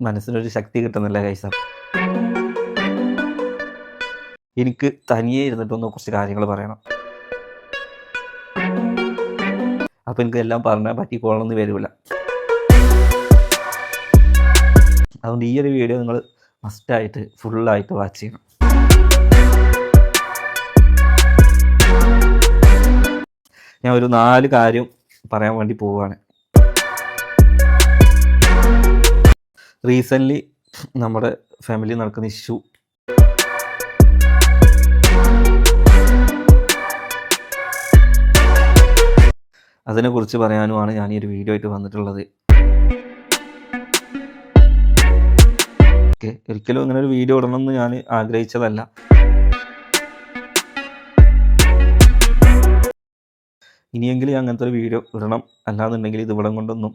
മനസ്സിനൊരു ശക്തി കിട്ടുന്നില്ല കൈസ എനിക്ക് തനിയെ ഇരുന്നിട്ടൊന്ന് കുറച്ച് കാര്യങ്ങൾ പറയണം. അപ്പം എനിക്ക് എല്ലാം പറഞ്ഞാൽ പറ്റിക്കോളണമെന്ന് വരില്ല അതുകൊണ്ട് ഈ ഒരു വീഡിയോ നിങ്ങൾ മസ്റ്റായിട്ട് ഫുള്ളായിട്ട് വാച്ച് ചെയ്യണം. ഞാൻ ഒരു നാല് കാര്യം പറയാൻ വേണ്ടി പോവുകയാണ് റീസെന്റ്ലി നമ്മുടെ ഫാമിലി നടക്കുന്ന ഇഷ്യൂ അതിനെക്കുറിച്ച് പറയാനുമാണ് ഞാൻ ഈ ഒരു വീഡിയോ ആയിട്ട് വന്നിട്ടുള്ളത്. ഓക്കെ ഒരിക്കലും അങ്ങനെ ഒരു വീഡിയോ ഇടണമെന്ന് ഞാൻ ആഗ്രഹിച്ചതല്ല. ഇനിയെങ്കിലും അങ്ങനത്തെ ഒരു വീഡിയോ ഇടണം അല്ലാന്നുണ്ടെങ്കിൽ ഇത് ഇവിടം കൊണ്ടൊന്നും